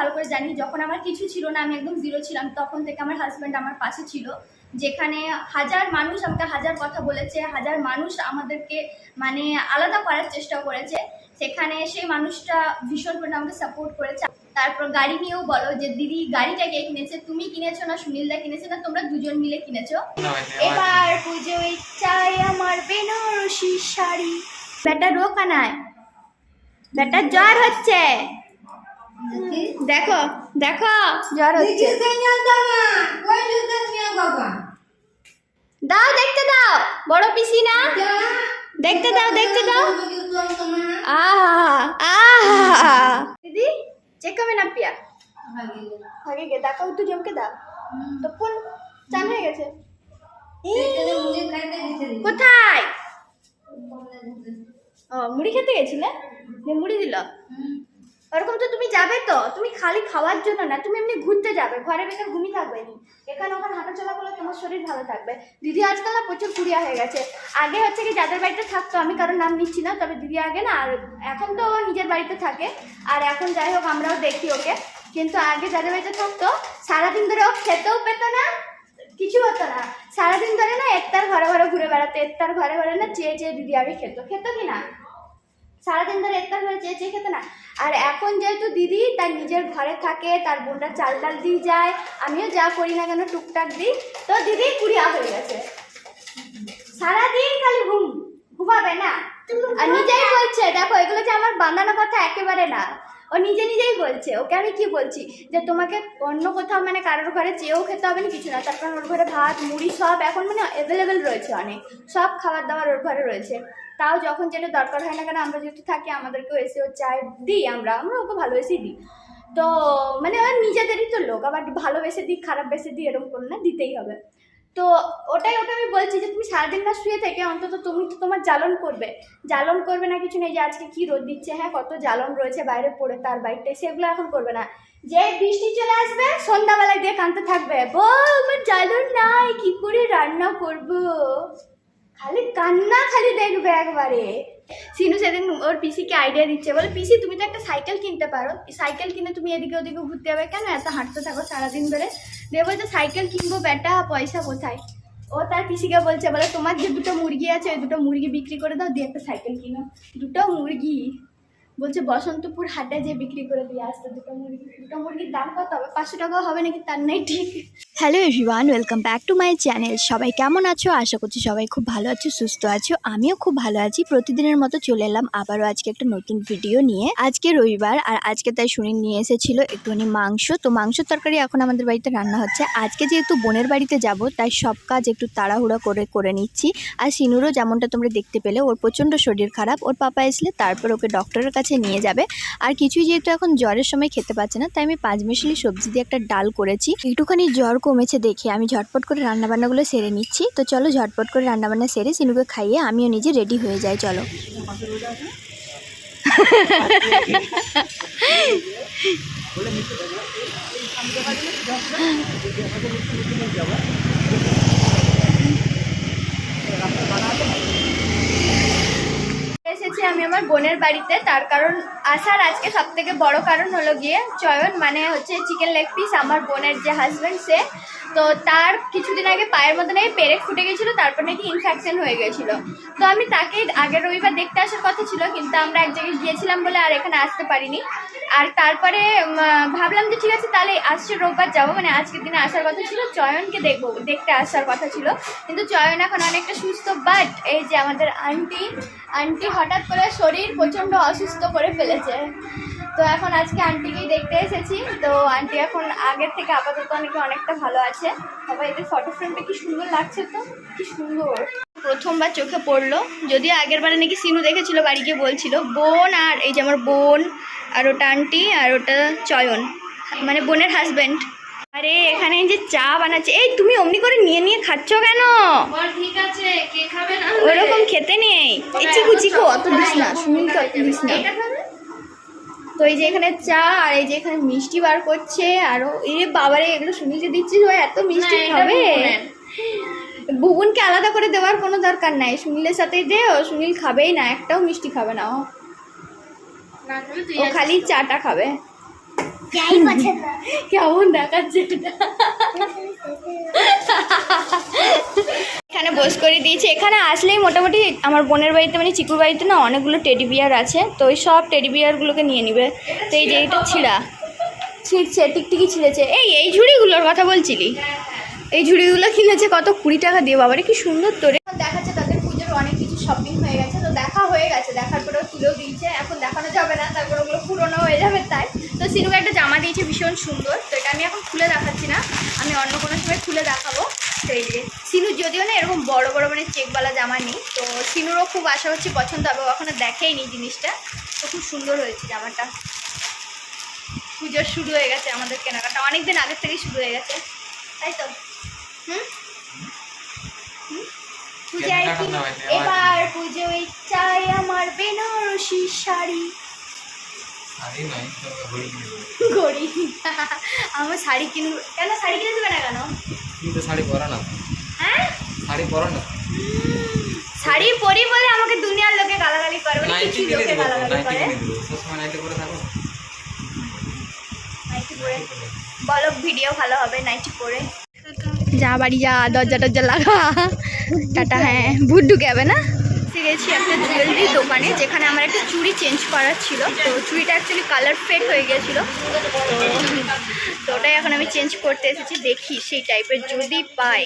ভালো করে জানি, যখন আমার কিছু ছিল না, আমি একদম জিরো ছিলাম, তখন থেকে আমার হাজব্যান্ড আমার পাশে ছিল, যেখানে হাজার মানুষ আমাকে হাজার কথা বলেছে, হাজার মানুষ আমাদেরকে মানে আলাদা করার চেষ্টা করেছে, সেখানে সেই মানুষটা ভীষণ করে আমাকে সাপোর্ট করেছে। তারপর গাড়ি নিয়েও বলো যে, দিদি, গাড়িটা কে কিনেছে? তুমি কিনেছো না সুনীলদা কিনেছে না? তোমরা দুজন মিলে কিনেছো? এবার পুজো ইচ্ছায় আমার বেনারসি শাড়ি। বেটা রোকানায়। বেটা জ্বর হচ্ছে। দেখো দেখো। জ্বর হচ্ছে। দাও দেখতে দাও। বড় পিসি না? দেখতে দাও দেখতে দাও। দিদি চেক হবে না পিয়া আগে গে দেখো একটু জমকে দাও। তো কোন চান হয়ে গেছে। কোথায়? ও মুড়ি খেতে গেছিলে? মুড়ি দিল? ওরকম তো তুমি যাবে তো। তুমি খালি খাওয়ার জন্য না, তুমি এমনি ঘুরতে যাবে, ঘরে বেকার ঘুমিয়ে থাকবে নি। এখানে ওখানে হাঁটাচলা করলে তোমার শরীর ভালো থাকবে। দিদি আজকাল না প্রচুর কুড়িয়া হয়ে গেছে। আগে হচ্ছে কি যাদের বাড়িতে থাকতো, আমি কারোর নাম নিচ্ছি না, তবে দিদি আগে না, আর এখন তো ও নিজের বাড়িতে থাকে। আর এখন যাই হোক, আমরাও দেখি ওকে। কিন্তু আগে যাদের বাড়িতে থাকতো, সারাদিন ধরে ও খেতেও পেতো না, কিছু হতো না। সারাদিন ধরে না একটার ঘরে ঘরে ঘুরে বেড়াতো একটার ঘরে ঘরে না চেয়ে চেয়ে দিদি আগে খেত। খেত কি না? সারাদিন ধরে একটার ঘরে চেয়ে চেয়ে খেত না। আর এখন যেহেতু দিদি তার নিজের ঘরে থাকে তার বোনটা চাল ডাল দিয়ে যায় আমিও যা করি না কেন টুকটাক দিই। তো দিদি কুড়িয়া হয়ে গেছে। সারাদিন খালি ঘুম ঘুমাবে না। আর নিজেই বলছে দেখো এগুলো যে আমার বাঁধানো কথা একেবারে না। ও নিজে নিজেই বলছে ওকে আমি কি বলছি? যে তোমাকে অন্য কোথাও মানে কারোর ঘরে চেয়েও খেতে হবে না কিছু না। তারপর ওর ঘরে ভাত মুড়ি সব এখন মানে অ্যাভেলেবেল রয়েছে অনেক। সব খাবার দাবার ওর ঘরে রয়েছে। তাও যখন যেটা দরকার হয় না কেন, আমরা যেহেতু থাকি, আমাদেরকেও এসে ও চায় দিই আমরা আমরা ওকে ভালোবেসেই দিই। তো মানে ওর নিজেদেরই তো লোক, আবার ভালোবেসে দিই খারাপ বেসে দিই এরকম করলে না, দিতেই হবে। তো ওটাই ওটা আমি বলছি যে, তুমি সারাদিন না শুয়ে থেকে অন্তত তুমি তো তোমার জ্বালন করবে। জ্বালন করবে না, কিছু নেই যে আজকে কি রোদ দিচ্ছে হ্যাঁ কত জ্বালন রয়েছে, বাইরে পড়ে তার বাইকটায় সেগুলো এখন করবে না। যে বৃষ্টি চলে আসবে, সন্ধ্যাবেলায় দিয়ে কানতে থাকবে। বউ, আমার জ্বালন নাই, কি করে রান্না করব? খালি কান্না খালি দেখবে একবারে। সিনু সেদিন ওর পিসিকে আইডিয়া দিচ্ছে, বলে, পিসি, তুমি তো একটা সাইকেল কিনতে পারো। সাইকেল কিনে তুমি এদিকে ওদিকে ঘুরতে যাবে কেন? এত হাঁটতে থাকো সারাদিন ধরে। দিয়ে বলছে সাইকেল কিনবো, বেটা, পয়সা কোথায়? ও তার পিসিকে বলছে, বলে, তোমার যে দুটো মুরগি আছে, ওই দুটো মুরগি বিক্রি করে দাও, দিয়ে একটা সাইকেল কিনো। দুটো মুরগি? বলছে, বসন্তপুর হাটে যে বিক্রি করে দিয়ে আসতো, দুটো মুরগি, দুটো মুরগির দাম কত হবে? পাঁচশো টাকা হবে নাকি? তার নাই ঠিক। Hello everyone welcome back to my channel সবাই কেমন আছো? আশা করছি সবাই খুব ভালো আছো, সুস্থ আছো। আমিও খুব ভালো আছি। প্রতিদিনের মতো চলে এলাম আবারও আজকে একটা নতুন ভিডিও নিয়ে। আজকে রবিবার, আর আজকে তাই সুনীল নিয়ে এসেছিল একটুখানি মাংস। তো মাংস তরকারি এখন আমাদের বাড়িতে রান্না হচ্ছে। আজকে যেহেতু বোনের বাড়িতে যাব, তাই সব কাজ একটু তাড়াহুড়া করে করে নিচ্ছি। আর সিনুরও যেমনটা তোমরা দেখতে পেলে, ওর প্রচণ্ড শরীর খারাপ। ওর পাপা আসলে তারপর ওকে ডক্টরের কাছে নিয়ে যাবে। আর কিছুই যেহেতু এখন জ্বরের সময় খেতে পাচ্ছে না, তাই আমি পাঁচ মিশালি সবজি দিয়ে একটা ডাল করেছি। একটুখানি জ্বর কমেছে দেখে আমি ঝটপট করে রান্নাবান্নাগুলো সেরে নিচ্ছি। তো চলো ঝটপট করে রান্নাবান্না সেরে সিনুকে খাইয়ে আমিও নিজে রেডি হয়ে যাই, চলো। এসেছি আমি আমার বোনের বাড়িতে, তার কারণ আসার আজকে সব থেকে বড় কারণ হলো গিয়ে চয়ন মানে হচ্ছে চিকেন লেগ পিস আমার বোনের যে হাজব্যান্ড সে তো তার কিছুদিন আগে পায়ের মধ্যে নাকি পেরেক ফুটে গেছিল, তারপর নাকি ইনফেকশন হয়ে গেছিল। তো আমি তাকে আগের রবিবার দেখতে আসার কথা ছিল, কিন্তু আমরা এক জায়গায় গিয়েছিলাম বলে আর এখানে আসতে পারিনি। আর তারপরে ভাবলাম যে ঠিক আছে, তাহলে আসছে রোববার যাব। মানে আজকের দিনে আসার কথা ছিল, চয়নকে দেখব, দেখতে আসার কথা ছিল। কিন্তু চয়ন এখন অনেকটা সুস্থ বাট এই যে আমাদের আন্টি আন্টি হঠাৎ করে শরীর প্রচণ্ড অসুস্থ করে ফেলেছে। তো এখন আজকে আন্টিকেই দেখতে এসেছি। তো আন্টি এখন আগের থেকে আপাতত অনেকে অনেকটা ভালো আছে। সবাই এদের ফটো ফ্রেমটা কি সুন্দর লাগছে তো? কি সুন্দর। প্রথমবার চোখে পড়ল। যদিও আগের বারে নাকি সিনু দেখেছিল বাড়ি গিয়ে বলছিল বোন আর এই যে আমার বোন আর ওটা আন্টি আর ওটা চয়ন। মানে বোনের হাজব্যান্ড আরে এখানে যে চা বানাচ্ছে এই তুমি অমনি করে নিয়ে নিয়ে খাচ্ছ কেন? ঠিক আছে কে খাবে না? ওরকম খেতে নেই। চিকু চিকু অত দিস না সুনীল তো অত দিস না। তো এই যে এখানে চা আর এই যে এখানে মিষ্টি বার করছে আরও এই যে বাবারে এগুলো শুনিয়ে দিচ্ছিস ও এত মিষ্টি হবে। বুবুনকে আলাদা করে দেওয়ার কোনো দরকার নাই সুনীলের সাথেই দে ও সুনীল খাবেই না একটাও মিষ্টি খাবে না ও। খেলে চাটা খাবে। কেমন দেখাচ্ছে এটা? এখানে বস করে দিয়েছি। এখানে আসলেই মোটামুটি আমার বোনের বাড়িতে মানে চিকুর বাড়িতে না অনেকগুলো টেডি বিয়ার আছে। তো ওই সব টেডি বিয়ারগুলোকে নিয়ে নিবে। তো এই যে এইটা ছিঁড়া। ছিঁড়ছে টিকটিকি ছিঁড়েছে। এই এই ঝুড়িগুলোর কথা বলছিলি? এই ঝুড়িগুলো কিনেছে কত কুড়ি টাকা দিয়ে। বাবারে কি সুন্দর তোরে। দেখাচ্ছে তাদের পুজোর অনেক কিছু শপিং হয়ে গেছে। তো দেখা হয়ে গেছে। দেখার পরেও তুলেও দিয়েছে। এখন দেখানো যাবে না। তারপর ওগুলো পুরোনো হয়ে যাবে তাই। তো সিনুকে একটা জামা দিয়েছে ভীষণ সুন্দর। তো এটা আমি এখন খুলে দেখাচ্ছি না আমি অন্য কোনো সময় খুলে দেখাবো। তো এই যে সিনু যদিও না এরকম বড় বড় মানে চেকওয়ালা জামা নেই তো সিনুরও খুব আশা হচ্ছে পছন্দ হবে ও এখনও দেখেইনি জিনিসটা। তো খুব সুন্দর হয়েছে জামাটা। পুজোর শুরু হয়ে গেছে আমাদের কেনাকাটা অনেক দিন আগের থেকেই শুরু হয়ে গেছে। তাই তো? হুম? পূজায় কি? এবার পুজোয় চাই আমার বেনারসি শাড়ি। ঘড়ি আমার শাড়ি কিনবো। কেন শাড়ি কিনে দেবে না কেন? তুমি তো শাড়ি পরো না। হ্যাঁ? শাড়ি পরো না। শাড়ি পরি বলে আমাকে দুনিয়ার লোকে গালাগালি করে মানে নাইটি কিছু লোকে গালাগালি করে। সবসময় নাইটি পরে থাকো। নাইটি পরে বলো ভিডিও ভালো হবে নাইটি পরে? যা বাড়ি যা দরজা টরজা লাগা। টাটা হ্যাঁ। ভূত ঢুকে যাবে না? এসে গেছি একটা জুয়েলারি দোকানে, যেখানে আমার একটা চুড়ি চেঞ্জ করার ছিল। তো চুড়িটা অ্যাকচুয়ালি কালার ফেড হয়ে গিয়েছিল তো তো ওটাই এখন আমি চেঞ্জ করতে এসেছি, দেখি সেই টাইপের যদি পাই।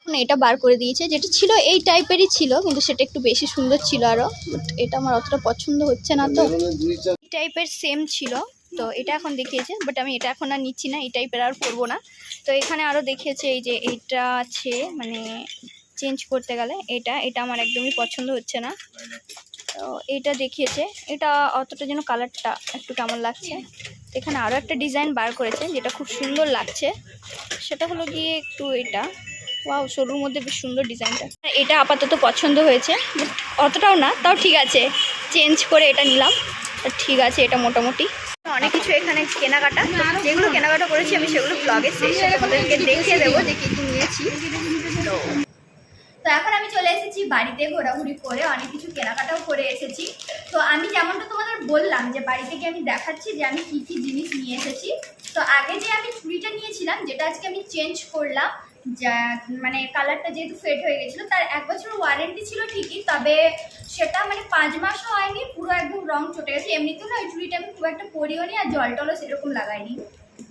এখন এটা বার করে দিয়েছে, যেটা ছিল এই টাইপেরই ছিল, কিন্তু সেটা একটু বেশি সুন্দর ছিল আরও বাট এটা আমার অতটা পছন্দ হচ্ছে না তো। এই টাইপের সেম ছিল, তো এটা এখন দেখিয়েছে বাট আমি এটা এখন আর নিচ্ছি না, এই টাইপের আর পরবো না। তো এখানে আরও দেখিয়েছে এই যে এইটা আছে মানে চেঞ্জ করতে গেলে এটা এটা আমার একদমই পছন্দ হচ্ছে না। তো এটা দেখিয়েছে। এটা অতটা যেন কালারটা একটু কেমন লাগছে। এখানে আরও একটা ডিজাইন বার করেছে, যেটা খুব সুন্দর লাগছে। সেটা হলো গিয়ে একটু এটা। ওয়াও সরুর মধ্যে বেশ সুন্দর ডিজাইনটা। এটা আপাতত পছন্দ হয়েছে। অতটাও না, তাও ঠিক আছে। চেঞ্জ করে এটা নিলাম। ঠিক আছে, এটা মোটামুটি। অনেক কিছু এখানে কেনাকাটা। যেগুলো কেনাকাটা করেছি আমি সেগুলো ব্লগে দেখিয়ে দেবো যে কী কী নিয়েছি। তো তো এখন আমি চলে এসেছি বাড়িতে ঘোরাঘুরি করে, অনেক কিছু কেনাকাটাও করে এসেছি। তো আমি যেমনটা তোমাদের বললাম যে বাড়ি থেকে আমি দেখাচ্ছি যে আমি কী কী জিনিস নিয়ে এসেছি। তো আগে যে আমি চুড়িটা নিয়েছিলাম, যেটা আজকে আমি চেঞ্জ করলাম, যা মানে কালারটা যেহেতু ফেড হয়ে গেছিল, তার এক বছর ওয়ারেন্টি ছিল ঠিকই, তবে সেটা মানে পাঁচ মাসও হয়নি, পুরো একদম রং চটে গেছে। এমনিতেও না ওই চুড়িটা আমি খুব একটা পরিও নি আর জল টলও সেরকম লাগাইনি।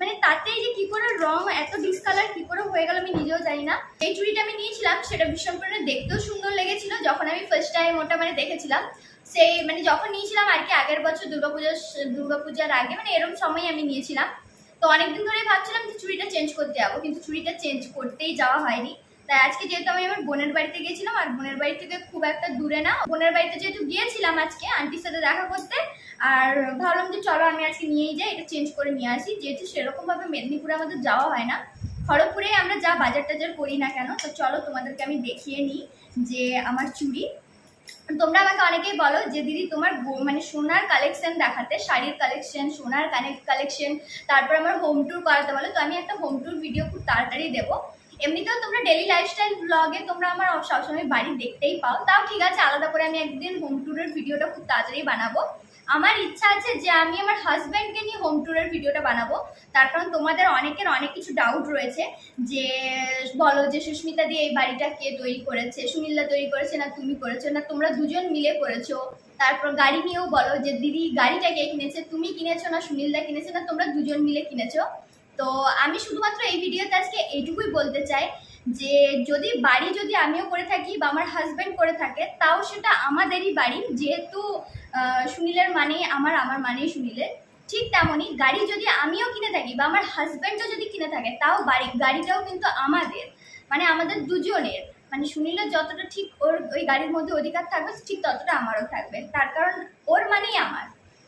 মানে তাতেই যে কি করে রং এত ডিসকালার কি করে হয়ে গেল আমি নিজেও জানি না। এই চুড়িটা আমি নিয়েছিলাম, সেটা ভীষণ পরিমাণে দেখতেও সুন্দর লেগেছিল। যখন আমি ফার্স্ট টাইম ওটা মানে দেখেছিলাম, সেই মানে যখন নিয়েছিলাম আর কি আগের বছর দুর্গাপূজার দুর্গাপূজার আগে মানে এরকম সময় আমি নিয়েছিলাম। তো অনেকদিন ধরে ভাবছিলাম যে চুড়িটা চেঞ্জ করতে যাব, কিন্তু চুড়িটা চেঞ্জ করতেই যাওয়া হয়নি। তাই আজকে যেহেতু আমি আমার বোনের বাড়িতে গিয়েছিলাম, আর বোনের বাড়ি থেকে খুব একটা দূরে না। বোনের বাড়িতে যেহেতু গিয়েছিলাম আজকে আন্টির সাথে দেখা করতে, আর ভাবলাম যে চলো আমি আজকে নিয়েই যাই, এটা চেঞ্জ করে নিয়ে আসি। যেহেতু সেরকমভাবে মেদিনীপুরে আমাদের যাওয়া হয় না। খড়গপুরে আমরা যা বাজার টাজার করি না কেন, তো চলো তোমাদেরকে আমি দেখিয়ে নিই যে আমার চুড়ি। তোমরা আমাকে অনেকেই বলো যে, দিদি, তোমার মানে সোনার কালেকশন দেখাতে, শাড়ির কালেকশন সোনার কালেকশন তারপর আমার হোম ট্যুর করাতে বলো। তো আমি একটা হোম ট্যুর ভিডিও খুব তাড়াতাড়ি দেবো। এমনিতেও তোমরা ডেলি লাইফস্টাইল ব্লগে তোমরা আমার সবসময় বাড়ি দেখতেই পাও। তাও ঠিক আছে, আলাদা করে আমি একদিন হোম ট্যুরের ভিডিওটা খুব তাড়াতাড়ি বানাবো। আমার ইচ্ছা আছে যে আমি আমার হাজব্যান্ডকে নিয়ে হোম ট্যুরের ভিডিওটা বানাবো। তার কারণ তোমাদের অনেকের অনেক কিছু ডাউট রয়েছে যে, বলো যে সুস্মিতা দিয়ে এই বাড়িটা কে তৈরি করেছে, সুনীলদা তৈরি করেছে না তুমি করেছ, না তোমরা দুজন মিলে করেছ। তারপর গাড়ি নিয়েও বলো যে, দিদি, গাড়িটা কে কিনেছে? তুমি কিনেছো না সুনীলদা কিনেছে? না তোমরা দুজন মিলে কিনেছো? তো আমি শুধুমাত্র এই ভিডিওতে আজকে এইটুকুই বলতে চাই যে যদি বাড়ি যদি আমিও করে থাকি বা আমার হাজব্যান্ড করে থাকে, তাও সেটা আমাদেরই বাড়ি। যেহেতু সুনীলের মানে আমার আমার মানেই সুনীলের। ঠিক তেমনই গাড়ি যদি আমিও কিনে থাকি বা আমার হাজব্যান্ডও যদি কিনে থাকে, তাও বাড়ি, গাড়িটাও কিন্তু আমাদের মানে আমাদের দুজনের। মানে সুনীলের যতটা ঠিক ওর ওই গাড়ির মধ্যে অধিকার থাকবে, ঠিক ততটা আমারও থাকবে। তার কারণ ওর মানেই আমার।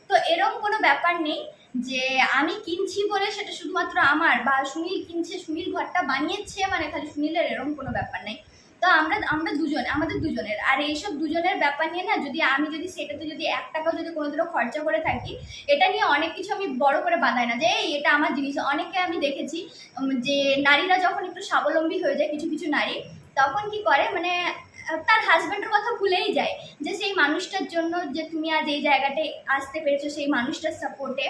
তো এরকম কোনো ব্যাপার নেই। যে আমি কিনছি বলে সেটা শুধুমাত্র আমার, বা সুনীল কিনছে, সুনীল ঘরটা বানিয়েছে মানে খালি সুনীলের এরকম কোনো ব্যাপার নেই। তো আমরা আমরা দুজন, আমাদের দুজনের। আর এইসব দুজনের ব্যাপার নিয়ে না যদি আমি যদি সেটাতে যদি এক টাকাও যদি কোনো কোনোদিনও খরচা করে থাকি, এটা নিয়ে অনেক কিছু আমি বড় করে বাঁধাই না যে, এই, এটা আমার জিনিস। অনেকে আমি দেখেছি যে নারীরা যখন একটু স্বাবলম্বী হয়ে যায়, কিছু কিছু নারী, তখন কি করে মানে তার হাজব্যান্ডের কথা ভুলেই যায় যে, সেই মানুষটার জন্য যে তুমি আজ এই জায়গাটায় আসতে পেরেছ, সেই মানুষটার সাপোর্টে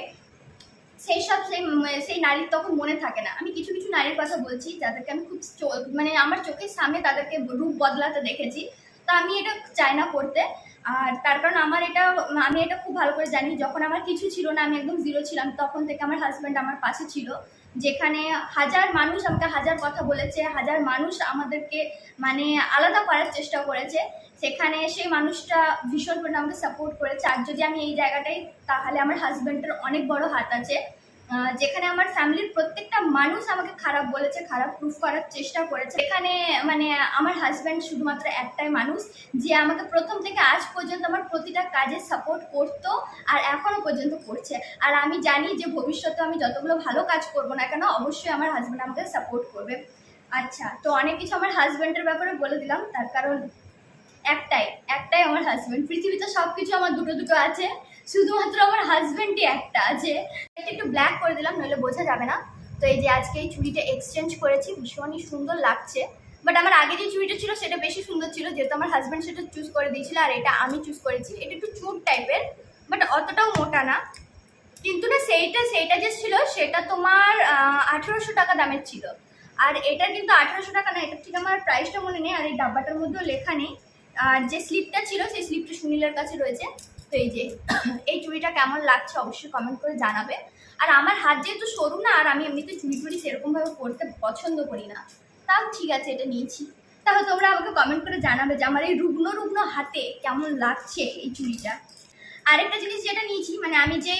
সেই সব, সেই সেই নারীর তখন মনে থাকে না। আমি কিছু কিছু নারীর কথা বলছি, যাদেরকে আমি খুব মানে আমার চোখের সামনে তাদেরকে রূপ বদলাতে দেখেছি। তো আমি এটা চাই না করতে। আর তার কারণ আমার এটা, আমি এটা খুব ভালো করে জানি, যখন আমার কিছু ছিল না, আমি একদম জিরো ছিলাম, তখন থেকে আমার হাজব্যান্ড আমার পাশে ছিল, যেখানে হাজার মানুষ আমাকে হাজার কথা বলেছে, হাজার মানুষ আমাদেরকে মানে আলাদা করার চেষ্টা করেছে। সেখানে সেই মানুষটা ভীষণ করে আমাকে সাপোর্ট করেছে। আর যদি আমি এই জায়গাটাই তাহলে আমার হাজব্যান্ডের অনেক বড় হাত আছে। যেখানে আমার ফ্যামিলির প্রত্যেকটা মানুষ আমাকে খারাপ বলেছে, খারাপ প্রুফ করার চেষ্টা করেছে। এখানে মানে আমার হাজব্যান্ড শুধুমাত্র একটাই মানুষ, যে আমাকে প্রথম থেকে আজ পর্যন্ত আমার প্রতিটা কাজে সাপোর্ট করতো আর এখনও পর্যন্ত করছে। আর আমি জানি যে ভবিষ্যতে আমি যতগুলো ভালো কাজ করব না কেন, অবশ্যই আমার হাজব্যান্ড আমাকে সাপোর্ট করবে। আচ্ছা তো অনেক কিছু আমার হাজব্যান্ডের ব্যাপারে বলে দিলাম। তার কারণ একটাই একটাই আমার হাজব্যান্ড পৃথিবীতে সব কিছু আমার দুটো দুটো আছে। শুধুমাত্র আমার হাজব্যান্ডই একটা এটা একটু ব্ল্যাক করে দিলাম, নইলে বোঝা যাবে না। তো এই যে আজকে এই চুড়িটা এক্সচেঞ্জ করেছি, ভীষণই সুন্দর লাগছে। বাট আমার আগে যে চুড়িটা ছিল, সেটা বেশি সুন্দর ছিল, যেহেতু আমার হাজব্যান্ড সেটা চুজ করে দিয়েছিল, আর এটা আমি চুজ করেছি। এটা একটু চুট টাইপের বাট অতটাও মোটা না। কিন্তু না, সেইটা সেইটা যে ছিল, সেটা তোমার আঠেরোশো টাকা দামের ছিল। আর এটা কিন্তু আঠেরোশো টাকা না, এটা ঠিক আমার প্রাইসটা মনে নেই, আর এই ডাব্বাটার মধ্যেও লেখা নেই। আর যে স্লিপটা ছিল, সেই স্লিপটা সুনীলের কাছে রয়েছে। তো এই যে, এই চুড়িটা কেমন লাগছে অবশ্যই কমেন্ট করে জানাবে। আর আমার হাত যেহেতু সরু না, আর আমি এমনিতে চুড়ি টুড়ি সেরকমভাবে পরতে পছন্দ করি না, তাও ঠিক আছে, এটা নিয়েছি। তাহলে তোমরা আমাকে কমেন্ট করে জানাবে যে আমার এই রুগ্ন রুগ্ন হাতে কেমন লাগছে এই চুড়িটা। আরেকটা জিনিস যেটা নিয়েছি মানে আমি যে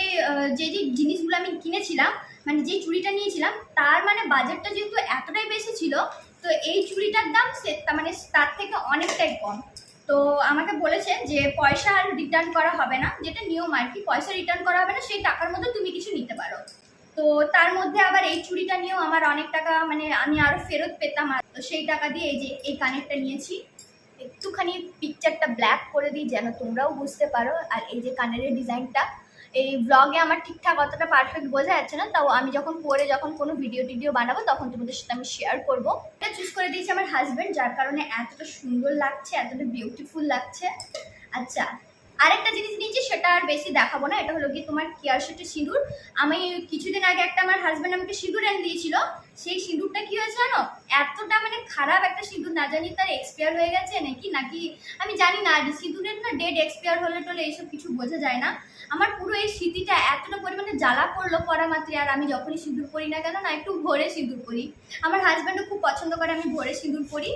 যে যে জিনিসগুলো আমি কিনেছিলাম মানে যে চুড়িটা নিয়েছিলাম, তার মানে বাজেটটা যেহেতু এতটাই বেশি ছিল, তো এই চুড়িটার দাম সে মানে তার থেকে অনেকটাই কম। তো আমাকে বলেছে যে পয়সা আর রিটার্ন করা হবে না, যেটা নিয়ম আর কি। পয়সা রিটার্ন করা হবে না, সেই টাকার মধ্যে তুমি কিছু নিতে পারো। তো তার মধ্যে আবার এই চুড়িটা নিয়েও আমার অনেক টাকা মানে আমি আরও ফেরত পেতাম আর তো সেই টাকা দিয়ে এই যে এই কানেরটা নিয়েছি। একটুখানি পিকচারটা ব্ল্যাক করে দিই, যেন তোমরাও বুঝতে পারো। আর এই যে কানের ডিজাইনটা এই ব্লগে আমার ঠিকঠাক অতটা পারফেক্ট বোঝা যাচ্ছে না, তাও আমি যখন পরে যখন কোনো ভিডিও টিডিও বানাবো, তখন তোমাদের সাথে আমি শেয়ার করব। এটা চুজ করে দিয়েছি আমার হাজব্যান্ড যার কারণে এতটা সুন্দর লাগছে, এতটা বিউটিফুল লাগছে। আচ্ছা আরেকটা জিনিস নিয়েছি, সেটা আর বেশি দেখাবো না, এটা হলো কি তোমার কেয়ার সেটের সিঁদুর। আমি কিছুদিন আগে একটা আমার হাজব্যান্ড আমাকে সিঁদুর এনে দিয়েছিল, সেই সিঁদুরটা কি হয়েছে জানো? এতটা মানে খারাপ একটা সিঁদুর, না জানি তার এক্সপায়ার হয়ে গেছে নাকি নাকি আমি জানি না, সিঁদুরের না ডেট এক্সপায়ার হলে টলে এইসব কিছু বোঝা যায় না। আমার পুরো এই স্মৃতিটা এতটা পরিমাণে জ্বালা পড়ল পরা মাত্রে আর আমি যখনই সিঁদুর পরি না কেন না, একটু ভোরে সিঁদুর পরি। আমার হাজব্যান্ডও খুব পছন্দ করে আমি ভোরে সিঁদুর পরি,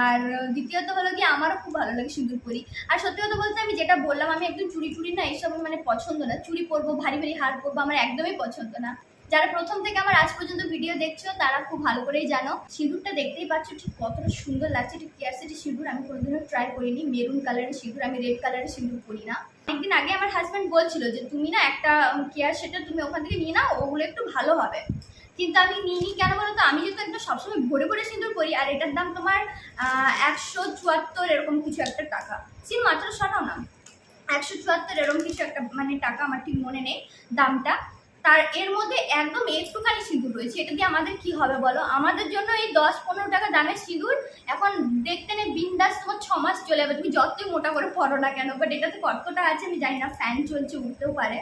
আর দ্বিতীয়ত হলো কি আমারও খুব ভালো লাগে সিঁদুর পরি। আর সত্যি কথা বলতে আমি যেটা বললাম, আমি একদম চুরি টুরি না, এইসব মানে পছন্দ না। চুরি পরবো, ভারী ভারী হার পরবো, আমার একদমই পছন্দ না। যারা প্রথম থেকে আমার আজ পর্যন্ত ভিডিও দেখছ, তারা খুব ভালো করেই জানো। সিঁদুরটা দেখতেই পাচ্ছ, ঠিক কতটা সুন্দর লাগছে। ঠিক কেয়ার সেটি সিঁদুর আমি কোনোদিনও ট্রাই করিনি। মেরুন কালারের সিঁদুর, আমি রেড কালারের সিঁদুর করি না। একদিন আগে আমার হাজব্যান্ড বলছিল যে, তুমি না একটা কেয়ার সেটা তুমি ওখান থেকে নিয়ে নাও, ওগুলো একটু ভালো হবে। কিন্তু আমি নিইনি, কেন বলো তো আমি যেহেতু একদম সবসময় ভরে ভরে সিঁদুর করি আর এটার দাম তোমার একশো চুয়াত্তর এরকম কিছু একটা টাকা। সিম মাত্র সরাও না। একশো চুয়াত্তর এরকম কিছু একটা মানে টাকা আমার ঠিক মনে নেই দামটা। তার এর মধ্যে একদম একটুখানি সিঁদুর রয়েছে। এটা দিয়ে আমাদের কি হবে বলো? আমাদের জন্য এই দশ পনেরো টাকা দামের সিঁদুর এখন দেখতে নেই, বিন্দাস তোমার ছ মাস চলে যাবে। তুমি যতই মোটা করে পড়ো না কেন বাট এটাতে কতটা আছে আমি জানি না ফ্যান চলছে, উঠতেও পারে।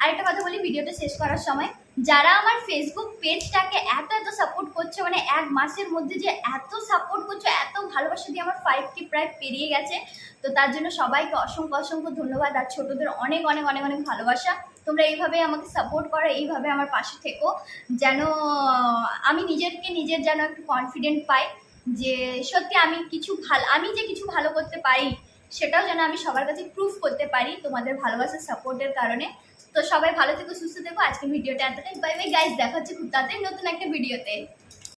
আরেকটা কথা বলি, ভিডিওটা শেষ করার সময়। যারা আমার ফেসবুক পেজটাকে এত এত সাপোর্ট করছে মানে এক মাসের মধ্যে যে এত সাপোর্ট করছ, এত ভালোবাসা দিয়ে আমার ফাইভ কে প্রায় পেরিয়ে গেছে। তো তার জন্য সবাইকে অসংখ্য অসংখ্য ধন্যবাদ। আর ছোটোদের অনেক অনেক অনেক অনেক ভালোবাসা। তোমরা এইভাবে আমাকে সাপোর্ট করো, এইভাবে আমার পাশে থেকো। যেন, আমি নিজেরকে নিজের যেন একটু কনফিডেন্ট পাই যে সত্যি আমি কিছু ভালো, আমি যে কিছু ভালো করতে পারি, সেটাও যেন আমি সবার কাছে প্রুফ করতে পারি তোমাদের ভালোবাসার সাপোর্টের কারণে। তো সবাই ভালো থেকো, সুস্থ থেকো। আজকে ভিডিওটা এতটাই। বাই বাই গাইজ দেখা হচ্ছে খুব তাড়াতাড়ি নতুন একটা ভিডিওতে।